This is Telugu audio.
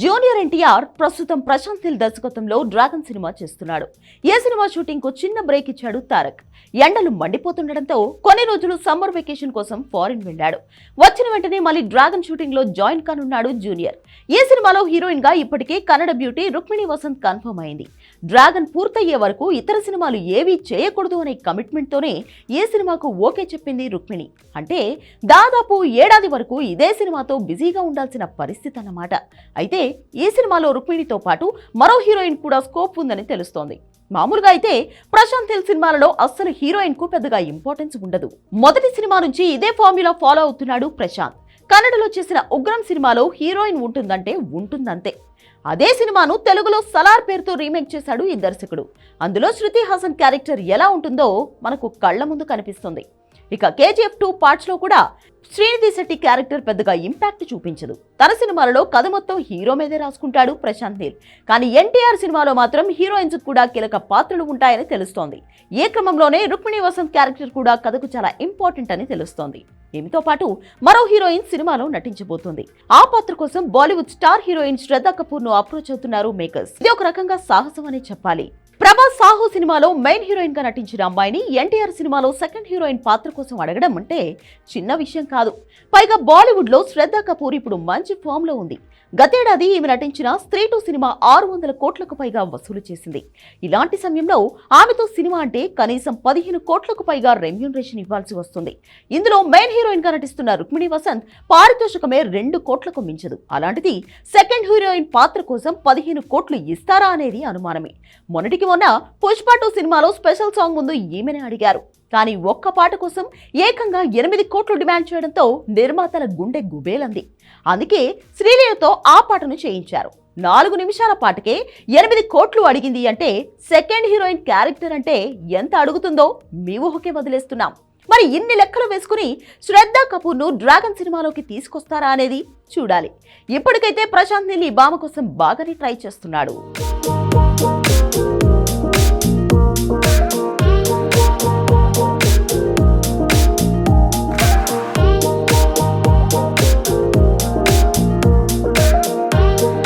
జూనియర్ ఎన్టీఆర్ ప్రస్తుతం ప్రశాంత్ నీల్ దర్శకత్వంలో డ్రాగన్ సినిమా చేస్తున్నాడు. ఏ సినిమా షూటింగ్కు చిన్న బ్రేక్ ఇచ్చాడు తారక్. ఎండలు మండిపోతుండటంతో కొన్ని రోజులు సమ్మర్ వెకేషన్ కోసం ఫారిన్ వెళ్ళాడు. వచ్చిన వెంటనే మళ్ళీ డ్రాగన్ షూటింగ్లో జాయిన్ కానున్నాడు జూనియర్. ఈ సినిమాలో హీరోయిన్గా ఇప్పటికే కన్నడ బ్యూటీ రుక్మిణి వసంత్ కన్ఫర్మ్ అయింది. డ్రాగన్ పూర్తయ్యే వరకు ఇతర సినిమాలు ఏవీ చేయకూడదు అనే కమిట్మెంట్తోనే ఏ సినిమాకు ఓకే చెప్పింది రుక్మిణి. అంటే దాదాపు ఏడాది వరకు ఇదే సినిమాతో బిజీగా ఉండాల్సిన పరిస్థితి అన్నమాట. అయితే ఈ సినిమాలో రుక్మిణితో పాటు మరో హీరోయిన్ కూడా స్కోప్ ఉందని తెలుస్తోంది. మామూలుగా అయితే ప్రశాంత్ హిల్ సినిమాలలో అస్సలు హీరోయిన్కు పెద్దగా ఇంపార్టెన్స్ ఉండదు. మొదటి సినిమా నుంచి ఇదే ఫార్ములా ఫాలో అవుతున్నాడు ప్రశాంత్. కన్నడలో చేసిన ఉగ్రం సినిమాలో హీరోయిన్ ఉంటుందంటే ఉంటుందంతే. అదే సినిమాను తెలుగులో సలార్ పేరుతో రీమేక్ చేశాడు ఈ దర్శకుడు. అందులో శృతి హాసన్ క్యారెక్టర్ ఎలా ఉంటుందో మనకు కళ్ళ ముందు కనిపిస్తుంది. ఇక కేజీఎఫ్ టూ పార్ట్స్లో కూడా శ్రీనిధి శెట్టి క్యారెక్టర్ పెద్దగా ఇంపాక్ట్ చూపించదు. తన సినిమాలలో కథ మొత్తం హీరో మీదే రాసుకుంటాడు ప్రశాంత్ నీల్. కానీ ఎన్టీఆర్ సినిమాలో మాత్రం హీరోయిన్స్ కూడా కీలక పాత్రలు ఉంటాయని తెలుస్తోంది. ఏ క్రమంలోనే రుక్మిణి వసంత్ క్యారెక్టర్ కూడా కథకు చాలా ఇంపార్టెంట్ అని తెలుస్తోంది. దీనితో పాటు మరో హీరోయిన్ సినిమాలో నటించబోతుంది. ఆ పాత్ర కోసం బాలీవుడ్ స్టార్ హీరోయిన్ శ్రద్ధ కపూర్ను అప్రోచ్ అవుతున్నారు మేకర్స్. ఇది ఒక రకంగా సాహసం అనే చెప్పాలి. ప్రభాస్ సాహో సినిమాలో మెయిన్ హీరోయిన్గా నటించిన అమ్మాయిని ఎన్టీఆర్ సినిమాలో సెకండ్ హీరోయిన్ పాత్ర కోసం అడగడం అంటే చిన్న విషయం కాదు. పైగా బాలీవుడ్లో శ్రద్ధ కపూర్ ఇప్పుడు మంచి ఫామ్లో ఉంది. గతేడాది ఈమె నటించిన స్త్రీ టూ సినిమా ఆరు వందల కోట్లకు పైగా వసూలు చేసింది. ఇలాంటి సమయంలో ఆమెతో సినిమా అంటే కనీసం పదిహేను కోట్లకు పైగా రెమ్యూనరేషన్ ఇవ్వాల్సి వస్తుంది. ఇందులో మెయిన్ హీరోయిన్గా నటిస్తున్న రుక్మిణి వసంత్ పారితోషికమే రెండు కోట్లకు మించదు. అలాంటిది సెకండ్ హీరోయిన్ పాత్ర కోసం పదిహేను కోట్లు ఇస్తారా అనేది అనుమానమే. మొన్నటికి మొన్న పుష్ప టూ సినిమాలో స్పెషల్ సాంగ్ ముందు ఏమని అడిగారు. కానీ ఒక్క పాట కోసం ఏకంగా ఎనిమిది కోట్లు డిమాండ్ చేయడంతో నిర్మాతల గుండె గుబేలంది. అందుకే శ్రీలీలతో ఆ పాటను చేయించారు. నాలుగు నిమిషాల పాటకే ఎనిమిది కోట్లు అడిగింది అంటే సెకండ్ హీరోయిన్ క్యారెక్టర్ అంటే ఎంత అడుగుతుందో మీ ఊహకే వదిలేస్తున్నాం. మరి ఇన్ని లెక్కలు వేసుకుని శ్రద్ధ కపూర్ను డ్రాగన్ సినిమాలోకి తీసుకొస్తారా అనేది చూడాలి. ఇప్పటికైతే ప్రశాంత్ నీల్ ఈ భామ కోసం బాగానే ట్రై చేస్తున్నాడు.